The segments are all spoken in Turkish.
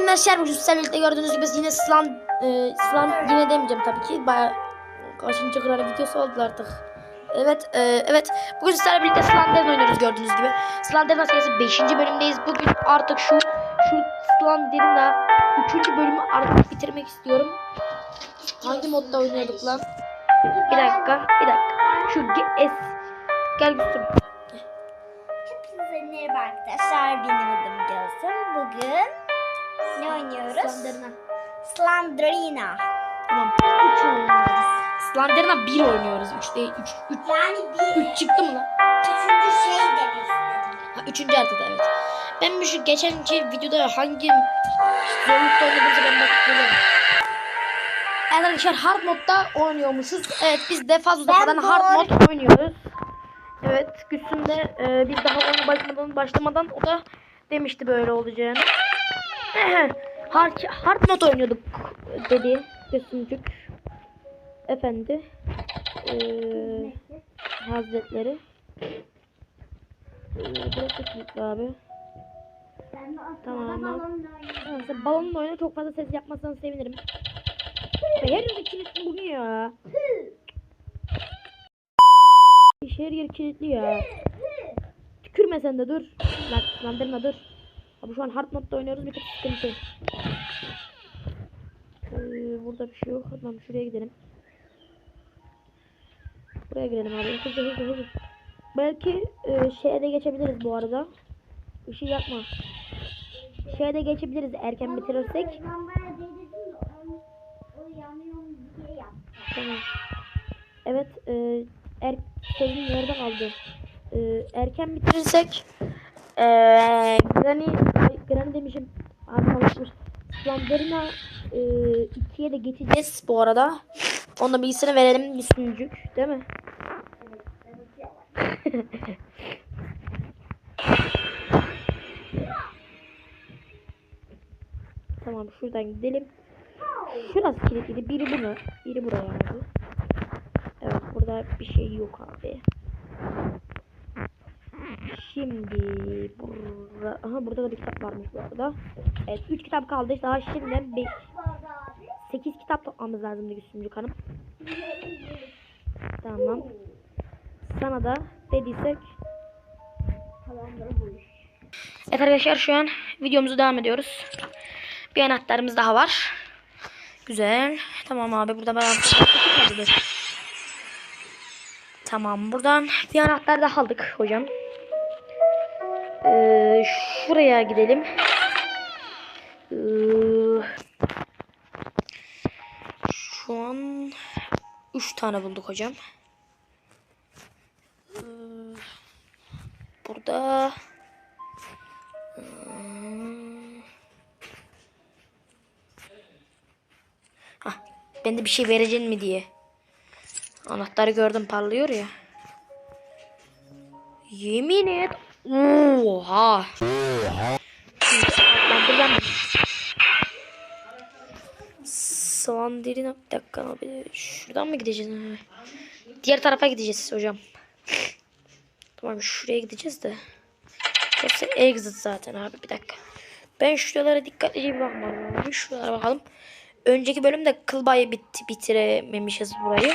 arkadaşlar bugün sizlerle birlikte gördüğünüz gibi yine slam, e, slam yine demeyeceğim tabii ki. Baya kaçıncı kral videosu oldu artık. Evet, e, evet. Bugün sizlerle birlikte Slender'ın oynuyoruz gördüğünüz gibi. Slender'ın serisi 5. bölümdeyiz. Bugün artık şu şu Slender'ın da 3. bölümü artık bitirmek istiyorum. Hangi modda oynuyorduk lan? Bir dakika, bir dakika. Şu G- S gel Gülsüm. Hepinize merhaba arkadaşlar. Benim adım Gözüm. Bugün ne oynuyoruz? Slender'ına. Slenderina. Tamam. 3 oynuyoruz. Slender'ına 1 oynuyoruz. 3 değil, 3 3 Yani bir 3 çıktı mı lan? üçüncü şey demek istedim. Ha, üçüncü haritada evet. Ben bu şu geçenki videoda hangi zorlukta oynadığımızı ben bakıyorum. Evet arkadaşlar hard modda oynuyormuşuz. Evet biz de fazla hard mod oynuyoruz. Evet Gülsüm de e, biz daha oyuna başlamadan, başlamadan o da demişti böyle olacağını. hard, hard mod oynuyorduk dedi Gülsümcük. Efendi. E, Hazretleri. Ee, Burası abi. Tamam. balonla balonla oyna çok fazla ses yapmazsan sevinirim. Her yeri kilitli bugün ya. Her yer kilitli ya. Tükürme sen de dur. Lan, lan dur. Abi şu an hard modda oynuyoruz bir tek sıkıntı. Ee, burada bir şey yok. Tamam şuraya gidelim. Buraya gidelim abi. Hızlı hızlı hızlı. Belki e, şeye de geçebiliriz bu arada. Işığı yakma. Şeye de geçebiliriz erken bitirirsek. Diye yaptım. Tamam. Evet, e, er, senin nerede kaldı? E, erken bitirirsek e, Granny, Granny demişim. Alışmış. Slenderina e, ikiye de geçeceğiz bu arada. Onda bilgisini verelim Müslümcük, değil mi? tamam şuradan gidelim. Şurası kilitliydi. Biri bunu. Biri buraya abi. Evet burada bir şey yok abi. Şimdi burada, aha burada da bir kitap varmış bu arada. Evet 3 kitap kaldı. Daha şimdi 5 8 kitap toplamamız lazım Gülsümcük Hanım. Tamam. Sana da dediysek. Evet arkadaşlar şu an videomuzu devam ediyoruz. Bir anahtarımız daha var. Güzel. Tamam abi burada ben Tamam buradan bir anahtar daha aldık hocam. Ee, şuraya gidelim. Ee, şu an 3 tane bulduk hocam. Ee, burada Hah, ben de bir şey vereceksin mi diye. Anahtarı gördüm parlıyor ya. Yemin et. Oha. Lan buradan Sandalye'nin bir dakika abi. Şuradan mı gideceğiz? Diğer tarafa gideceğiz hocam. Tamam şuraya gideceğiz de. Burası exit zaten abi bir dakika. Ben şuralara dikkatlice bir bakmam lazım. Şuralara bakalım. Önceki bölümde kıl bayı bit bitirememişiz burayı.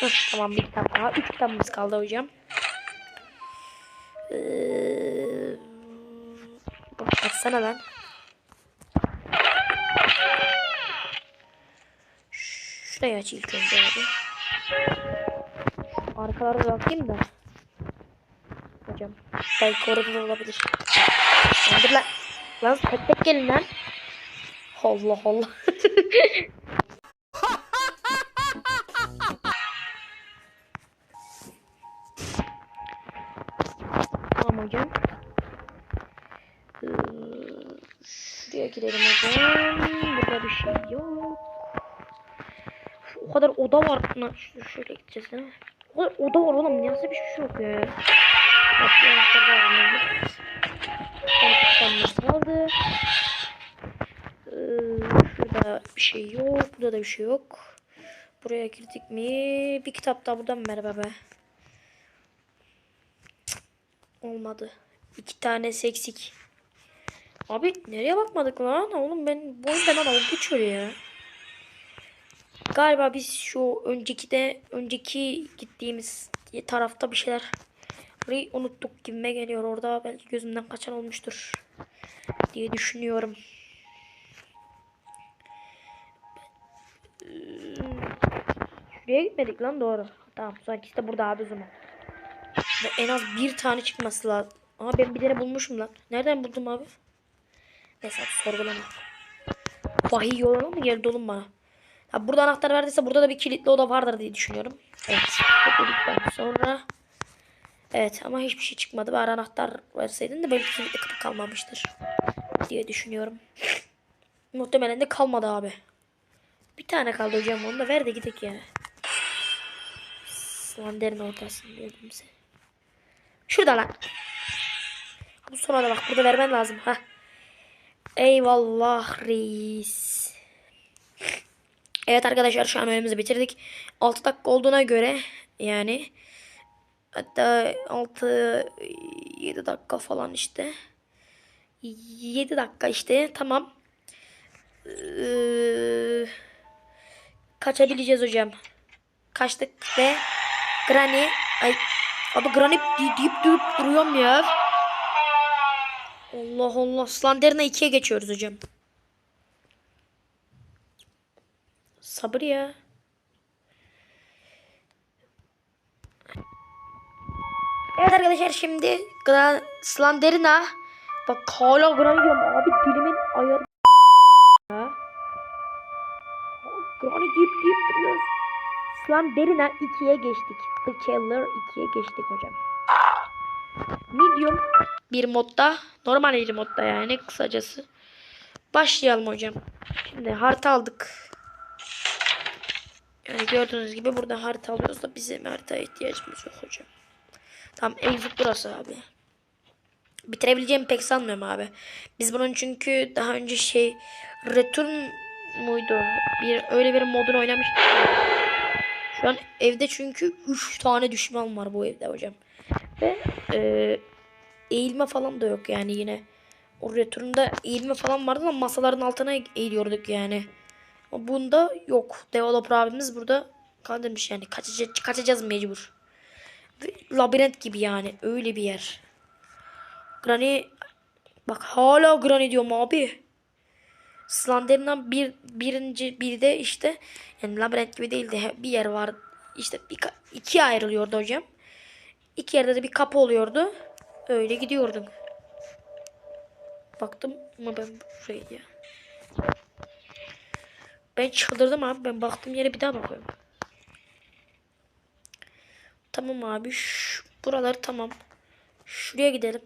Heh, tamam bir kitap daha. Üç kitabımız kaldı hocam. Baksana lan. Şurayı aç ilk önce abi. Arkalara bakayım da. Hocam. Belki da olabilir. Hadi lan. Lan tek tek gelin lan. Allah Allah. şuraya gidelim hocam. Burada bir şey yok. O kadar oda var. Şu- şöyle gideceğiz mi? O kadar oda var oğlum. Nasıl bir şey yok ya. Bak, şu anahtar var kaldı. Ee, şurada bir şey yok. Burada da bir şey yok. Buraya girdik mi? Bir kitap daha buradan merhaba be. Olmadı. İki tane eksik. Abi nereye bakmadık lan? Oğlum ben bu oyunda bana ok geçiyor ya. Galiba biz şu önceki de önceki gittiğimiz tarafta bir şeyler unuttuk gibime geliyor. Orada belki gözümden kaçan olmuştur diye düşünüyorum. Şuraya gitmedik lan doğru. Tamam sonraki de burada abi o zaman. En az bir tane çıkması lazım. Aa ben bir tane bulmuşum lan. Nereden buldum abi? Neyse sorgulama. Vahiy yoluna mı geldi oğlum bana? Ha, burada anahtar verdiyse burada da bir kilitli oda vardır diye düşünüyorum. Evet. Sonra. Evet ama hiçbir şey çıkmadı. Bari anahtar verseydin de böyle kilitli kapı kalmamıştır. Diye düşünüyorum. Muhtemelen de kalmadı abi. Bir tane kaldı hocam onu da ver de gidelim ya. Slander'in ortasında dedim seni. Şurada lan. Bu sonra da bak burada vermen lazım. ha. Eyvallah reis. Evet arkadaşlar şu an oyunumuzu bitirdik. 6 dakika olduğuna göre yani hatta 6 7 dakika falan işte. 7 dakika işte tamam. Ee, kaçabileceğiz hocam. Kaçtık ve Granny ay abi Granny dey- deyip deyip duruyorum ya. Allah Allah. Slender'ına 2'ye geçiyoruz hocam. Sabır ya. Evet arkadaşlar şimdi Slender'ına bak hala Granny diyorum abi dilimin ayarı ya. Granny deyip deyip duruyoruz. Slender'ına 2'ye geçtik. The Killer 2'ye geçtik hocam. Medium bir modda. Normal bir modda yani kısacası. Başlayalım hocam. Şimdi harita aldık. Yani gördüğünüz gibi burada harita alıyoruz da bizim haritaya ihtiyacımız yok hocam. Tamam exit burası abi. Bitirebileceğimi pek sanmıyorum abi. Biz bunun çünkü daha önce şey Return muydu? Bir öyle bir modunu oynamıştık. Şu an evde çünkü 3 tane düşman var bu evde hocam. Ve e, eğilme falan da yok yani yine. O returnda eğilme falan vardı ama masaların altına eğiliyorduk yani. Ama bunda yok. Developer abimiz burada kandırmış yani. Kaçacağız, kaçacağız mecbur. Labirent gibi yani. Öyle bir yer. Granny bak hala Granny diyorum abi. Slenderman bir birinci bir de işte yani labirent gibi değil de bir yer var. İşte bir, ikiye ayrılıyordu hocam. İki yerde de bir kapı oluyordu. Öyle gidiyordum. Baktım ama ben buraya ya. Ben çıldırdım abi. Ben baktığım yere bir daha bakıyorum. Tamam abi. Şu, buralar tamam. Şuraya gidelim.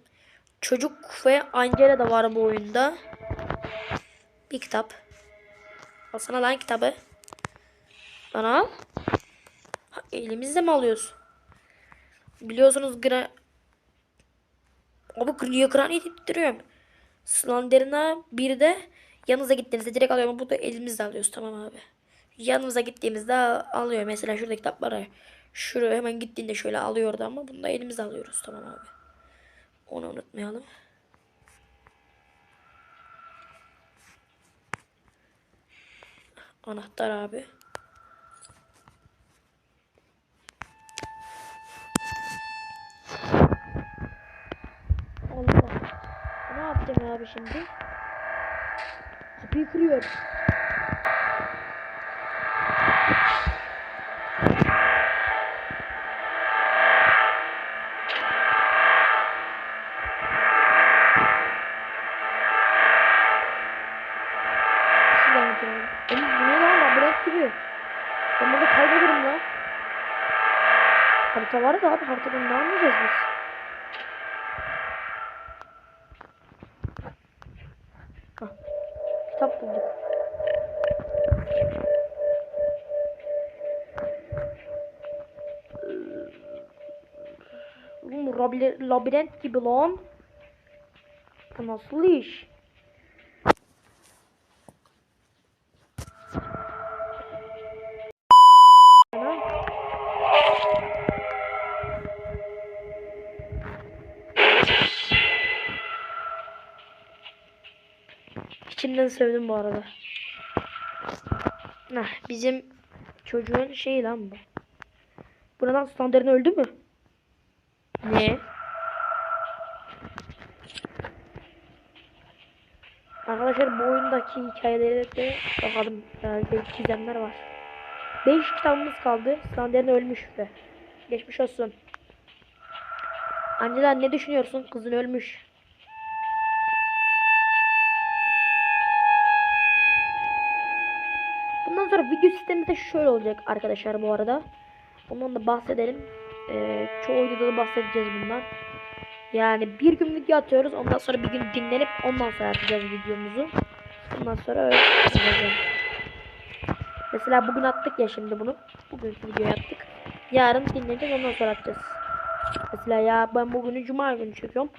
Çocuk ve Angela da var bu oyunda. Bir kitap. Alsana lan kitabı. Bana al. Ha, elimizde mi alıyoruz? Biliyorsunuz gra... Abi granny deyip duruyorum. Slender'ına bir de yanınıza gittiğinizde direkt alıyorum. Bu da elimizde alıyoruz tamam abi. Yanımıza gittiğimizde alıyor. Mesela şurada kitapları. Şuraya hemen gittiğinde şöyle alıyordu ama bunu da elimizde alıyoruz tamam abi. Onu unutmayalım. Anahtar abi. Allah. Ne yapacağım abi şimdi? Kapıyı kırıyor. Ben burada kaybolurum lan. Harita var da abi haritadan ne anlayacağız biz? Labir- labirent gibi lan. Bu nasıl iş? İçimden sevdim bu arada. Heh, bizim çocuğun şeyi lan bu. Buradan standartın öldü mü? Ne? Arkadaşlar bu oyundaki hikayelere de bakalım. Herhalde gizemler var. 5 kitabımız kaldı. Standartın ölmüş ve geçmiş olsun. Angela ne düşünüyorsun? Kızın ölmüş. Bundan sonra video sistemi de şöyle olacak arkadaşlar bu arada. Bundan da bahsedelim. Ee, çoğu videoda da bahsedeceğiz bundan. Yani bir gün video atıyoruz. Ondan sonra bir gün dinlenip ondan sonra atacağız videomuzu. Ondan sonra öyle. Mesela bugün attık ya şimdi bunu. Bugün video yaptık. Yarın dinleneceğiz ondan sonra atacağız. Mesela ya ben bugünü cuma günü çekiyorum.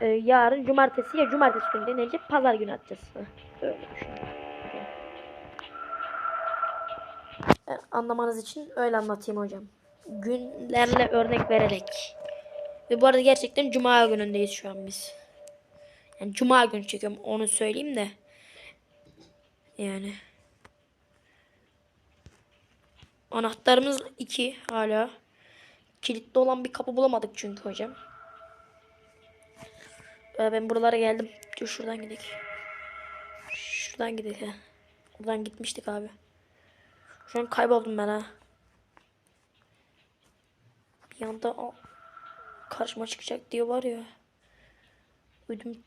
Ee, yarın cumartesi ya cumartesi günü dinlenecek. Pazar günü atacağız. Öyle düşünüyorum. E, Anlamanız için öyle anlatayım hocam. Günlerle örnek vererek. Ve bu arada gerçekten cuma günündeyiz şu an biz. Yani cuma günü çekiyorum onu söyleyeyim de. Yani. Anahtarımız iki hala. Kilitli olan bir kapı bulamadık çünkü hocam. Ben buralara geldim. Dur şuradan gidelim. Şuradan gidelim. Buradan gitmiştik abi. Şu an kayboldum ben ha. Bir anda o karşıma çıkacak diye var ya. Ödüm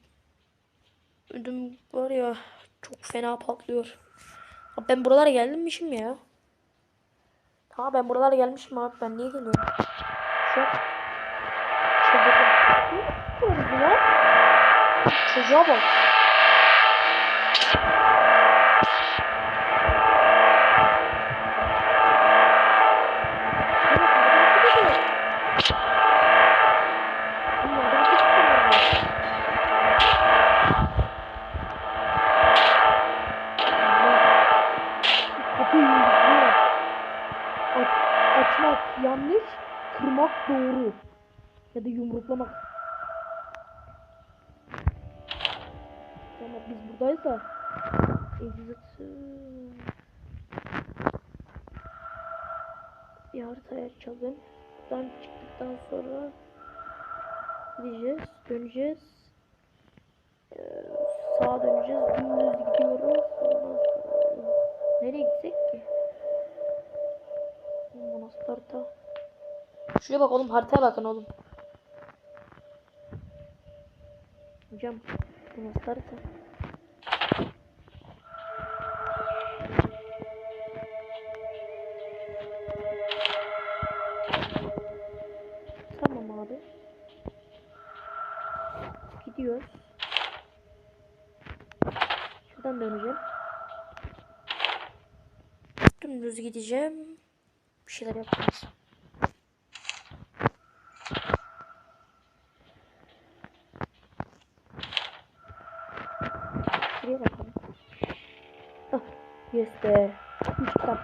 ödüm var ya çok fena patlıyor. Abi ben buralara gelmişim ya. Tamam ben buralara gelmişim abi ben niye geliyorum? Şu yapıyoruz ya? Çocuğa bak. Açmak yanlış, kırmak doğru. Ya da yumruklamak. Tamam biz buradayız da. Exit. Bir haritaya açalım. Buradan çıktıktan sonra gideceğiz, döneceğiz. Ee, sağa döneceğiz, dümdüz gidiyoruz. Ondan sonra nereye gitsek ki? Monastarta. Şuraya bak oğlum haritaya bakın oğlum. Hocam Monastarta. Tamam yes be. Üç kitap.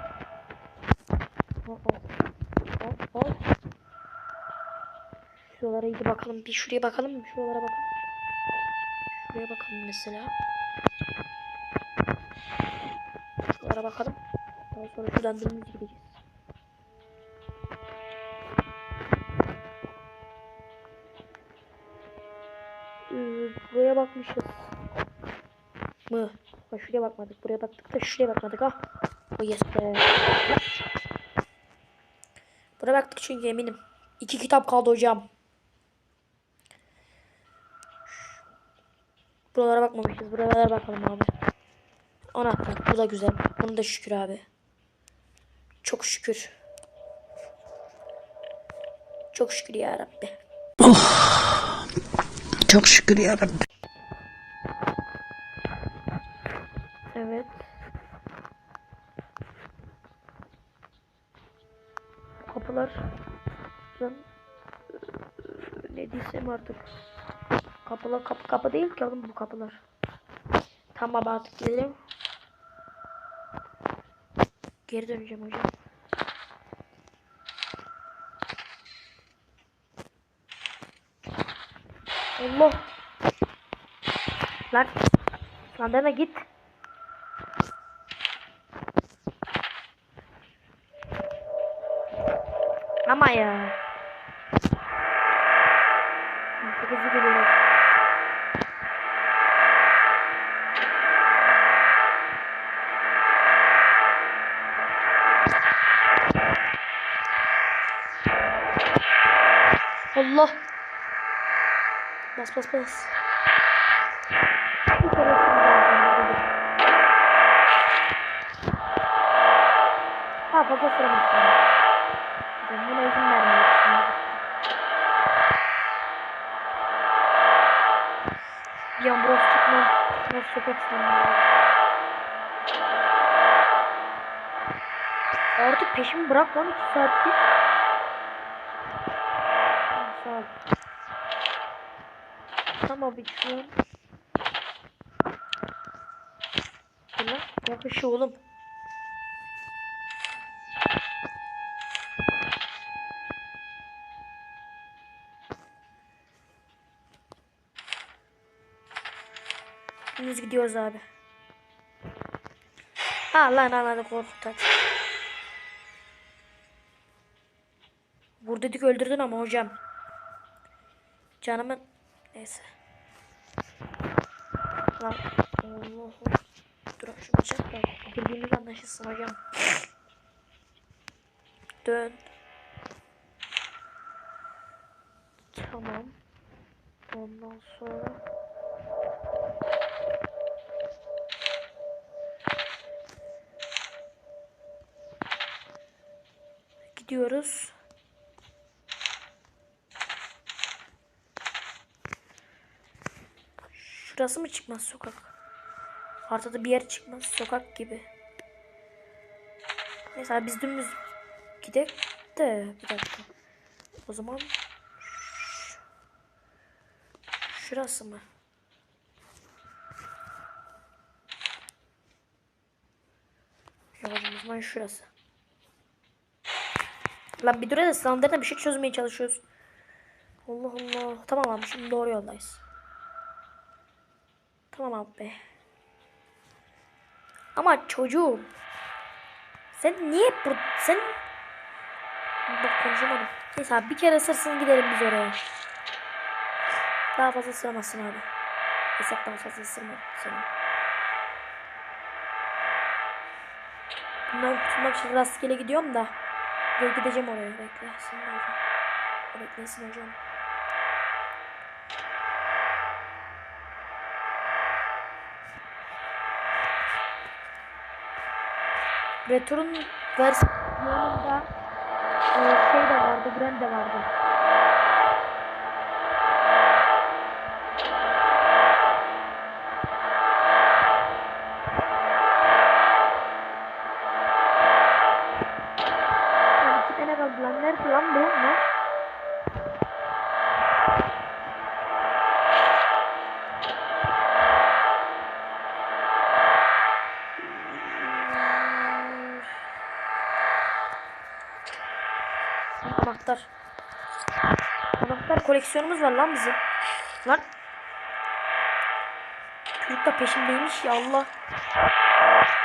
Al, al. Al, al. Şuralara iyi bakalım. Bir şuraya bakalım mı? Şuralara bakalım. Şuraya bakalım mesela. Şuralara bakalım. Daha sonra şuradan dümdüz gideceğiz. Ee, buraya bakmışız. Mı? Şuraya bakmadık. Buraya baktık da şuraya bakmadık. Ah. O yes be. Buraya baktık çünkü eminim. İki kitap kaldı hocam. Buralara bakmamışız. Buralara bakalım abi. Anahtar. Bu da güzel. Bunu da şükür abi. Çok şükür. Çok şükür ya Rabbi. Çok şükür ya Rabbi. Evet. Kapılar. Eee, ne diysem artık. Kapılar kapı kapı değil ki oğlum bu kapılar. Tamam artık gidelim. Geri döneceğim hocam. Allah. Lan. Lan deme git. Ya. Çok hızlı geliyor. Allah. Bas bas bas. Ha sıramışsın. Ben An burası çıkmaz. Çıkmaz sokak sanırım. Artık peşimi bırak lan 2 saattir. Tamam bir şu an. Dur lan. Yakış oğlum. Biz gidiyoruz abi. Ha lan anladık korkut hadi. Vur dedik öldürdün ama hocam. Canımın neyse. Lan Allah'ım. Dur şunu çek de birbirimiz anlaşılsın hocam. Dön. Tamam. Ondan sonra gidiyoruz. Şurası mı çıkmaz sokak? Haritada bir yer çıkmaz sokak gibi. Mesela biz dümdüz gidek de bir dakika. O zaman şurası mı? Zaman şurası. Lan bir dur da sandalye bir şey çözmeye çalışıyoruz. Allah Allah. Tamam abi şimdi doğru yoldayız. Tamam abi. Ama çocuğum. Sen niye bu... Sen... Bak konuşamadım. Neyse abi bir kere ısırsın gidelim biz oraya. Daha fazla ısıramazsın abi. Hesap daha fazla ısırma seni. Bundan kurtulmak için rastgele gidiyorum da. Gel gideceğim oraya. Beklesin hocam. Beklesin hocam. Return versiyonunda e, şey de vardı, Brand de vardı. Anahtar koleksiyonumuz var lan bizim. Lan. Çocuk da peşimdeymiş ya Allah.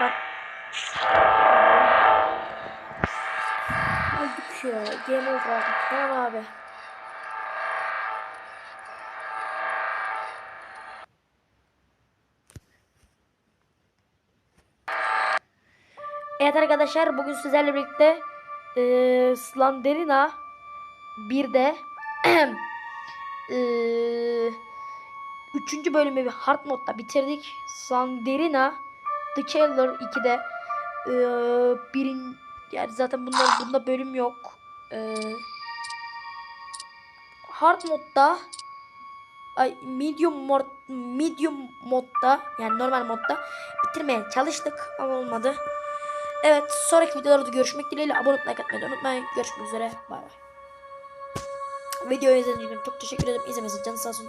Lan. Öldük ya. Game over abi. Tamam abi. Evet arkadaşlar bugün sizlerle birlikte eee Slenderina bir de üçüncü bölümü bir hard modda bitirdik. Slenderina The Killer 2'de eee birin yani zaten bunlar bunda bölüm yok. Eee hard modda ay medium mod medium modda yani normal modda bitirmeye çalıştık ama olmadı. Evet sonraki videolarda görüşmek dileğiyle abone olmayı like atmayı unutmayın. Görüşmek üzere. Bay bay. Videoyu izlediğiniz için çok teşekkür ederim. İzlemeniz için canınız sağ olsun.